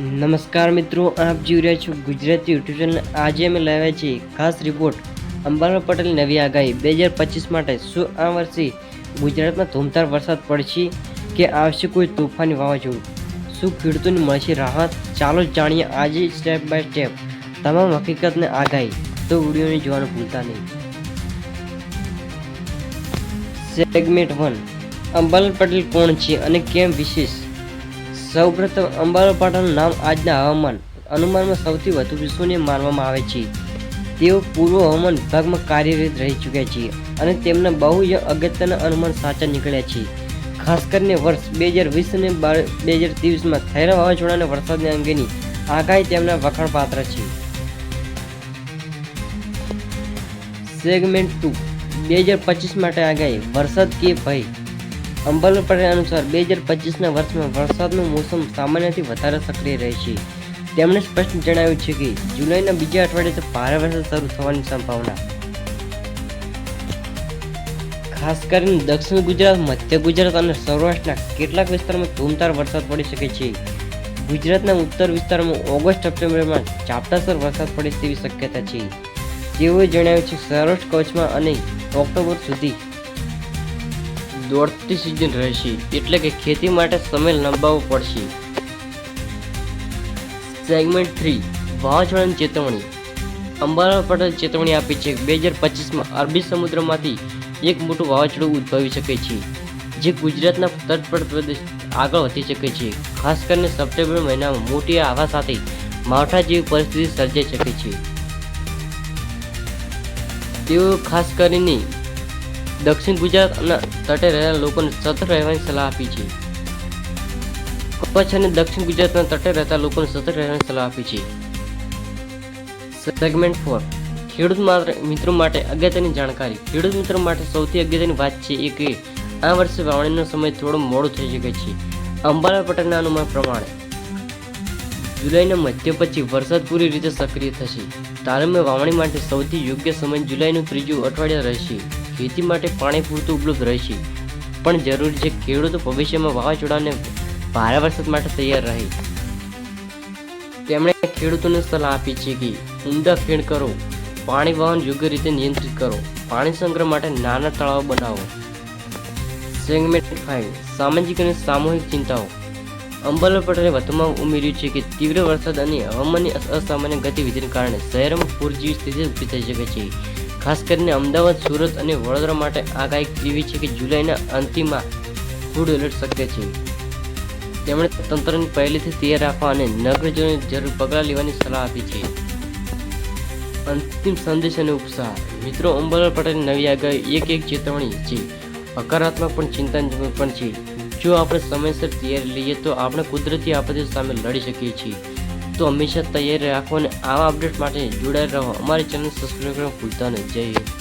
નમસ્કાર મિત્રો, આપ જીવ રહ્યા છો ગુજરાતી યુટ્યુબ ચેનલ આજે અમે લાવ્યા છીએ ખાસ રિપોર્ટ અંબાલાલ પટેલ નવી આગાહી. બે હજાર પચીસ માટે શું આ વર્ષે ગુજરાતમાં ધૂમધાર વરસાદ પડશે કે આવશે કોઈ તોફાની વાવાઝોડું? શું ખેડૂતોને મળશે રાહત? ચાલો જાણીએ આજે સ્ટેપ બાય સ્ટેપ તમામ હકીકતને આગાહી. તો વિડીયોને જોવાનું ભૂલતા નહીં. સેગમેન્ટ વન અંબાલાલ પટેલ કોણ છે અને કેમ વિશેષ? સૌપ્રથમ અંબાલાલ પાટણનું નામ આજના હવામાન અનુમાનમાં સૌથી વધુ વિશ્વને માનવામાં આવે છે. તેઓ પૂર્વ હવામાન વિભાગમાં કાર્યરત રહી ચૂક્યા છે અને તેમના બહુ અગત્યના અનુમાન સાચા નીકળ્યા છે. ખાસ કરીને વર્ષ બે હજાર વીસ અને બે હજાર ત્રેવીસમાં થયેલા વાવાઝોડાના વરસાદને અંગેની આગાહી તેમના વખાણપાત્ર છે. સેગમેન્ટ ટુ બે હજાર પચીસ માટે આગાહી, વરસાદ કે ભય? અંબાલાલ પટેલ અનુસાર બે હજાર પચીસના વર્ષમાં વરસાદનું મોસમ સામાન્યથી વધારે સક્રિય રહેશે તેમણે સ્પષ્ટ જણાવ્યું છે કે જુલાઈના બીજા અઠવાડિયે ભારે વરસાદ શરૂ થવાની સંભાવના. ખાસ કરીને દક્ષિણ ગુજરાત, મધ્ય ગુજરાત અને સૌરાષ્ટ્રના કેટલાક વિસ્તારોમાં ધૂમધાર વરસાદ પડી શકે છે. ગુજરાતના ઉત્તર વિસ્તારમાં ઓગસ્ટ સપ્ટેમ્બરમાં ઝાપટાસર વરસાદ પડે તેવી શક્યતા છે. તેઓએ જણાવ્યું છે, સૌરાષ્ટ્ર કચ્છમાં અને ઓક્ટોબર સુધી દોડતી સિઝન રહેશે. એટલે કે ખેતી માટે સમય લંબાવવો પડશે. સેગમેન્ટ થ્રી વાવાઝોડાની ચેતવણી. અંબાલાલ પટેલ ચેતવણી આપી છે બે હજાર પચીસમાં અરબી સમુદ્રમાંથી એક મોટું વાવાઝોડું ઉદ્ભવી શકે છે, જે ગુજરાતના તટ પ્રદેશ આગળ વધી શકે છે. ખાસ કરીને સપ્ટેમ્બર મહિનામાં મોટી આવા સાથે માવઠા જેવી પરિસ્થિતિ સર્જાઈ શકે છે. તેઓ ખાસ કરીને દક્ષિણ ગુજરાત અને તટે રહેલા લોકોને સતર્ક રહેવાની સલાહ આપી છે. કચ્છ અને દક્ષિણ ગુજરાતના તટે રહેતા લોકોને સતર્ક રહેવાની સલાહ આપી છે. સેગમેન્ટ ફોર ખેડૂત માત્ર મિત્રો માટે અગત્યની જાણકારી. ખેડૂત મિત્રો માટે સૌથી અગત્યની વાત છે એ કે, આ વર્ષે વાવણીનો સમય થોડો મોડો થઈ શકે છે. અંબાલા પટેલના અનુમાન પ્રમાણે, જુલાઈના મધ્ય પછી વરસાદ પૂરી રીતે સક્રિય થશે. તારમે વાવણી માટે સૌથી યોગ્ય સમય જુલાઈનું ત્રીજું અઠવાડિયા રહેશે. ખેતી માટે પાણી પૂરતું ઉપલબ્ધ રહેશે પણ જરૂરી છે ખેડૂતો ભવિષ્યમાં વાવાઝોડાને ભારે વરસાદ માટે તૈયાર રહે. તેમણે ખેડૂતોને સલાહ આપી છે કે ઊંડા ફેણ કરો, પાણી વહન યોગ્ય રીતે નિયંત્રિત કરો, પાણી સંગ્રહ માટે નાના તળાવ બનાવો. સેગમેન્ટ ફાઇવ સામાજિક અને સામૂહિક ચિંતાઓ. અંબાલાલ પટેલે વધુમાં ઉમેર્યું છે કે તીવ્ર વરસાદ અને હવામાનની અસામાન્ય ગતિવિધિને કારણે શહેરમાં પૂર જેવી સ્થિતિ ઊભી થઈ શકે છે. ખાસ કરીને અમદાવાદ, સુરત અને વડોદરા માટે આગાહી એવી છે કે જુલાઈના અંતિમમાં ફૂડ એલર્ટ શક્ય છે. તેમણે તંત્રને પહેલેથી તૈયાર રાખવા અને નગરજનોને જરૂર પગલાં લેવાની સલાહ આપી છે. અંતિમ સંદેશ અને ઉપસાહ મિત્રો, અંબાલાલ પટેલ નવી આગાહી એક એક ચેતવણી છે. હકારાત્મક પણ, ચિંતાજનક પણ છે. જો આપણે સમયસર તૈયારી લઈએ તો આપણે કુદરતી આપત્તિ સામે લડી શકીએ છીએ. તો હંમેશા તૈયાર રાખો અને આવા અપડેટ માટે જોડાયેલ રહો. અમારી ચેનલ સબસ્ક્રાઈબ કરવા ભૂલતા નહીં. હિન્દ.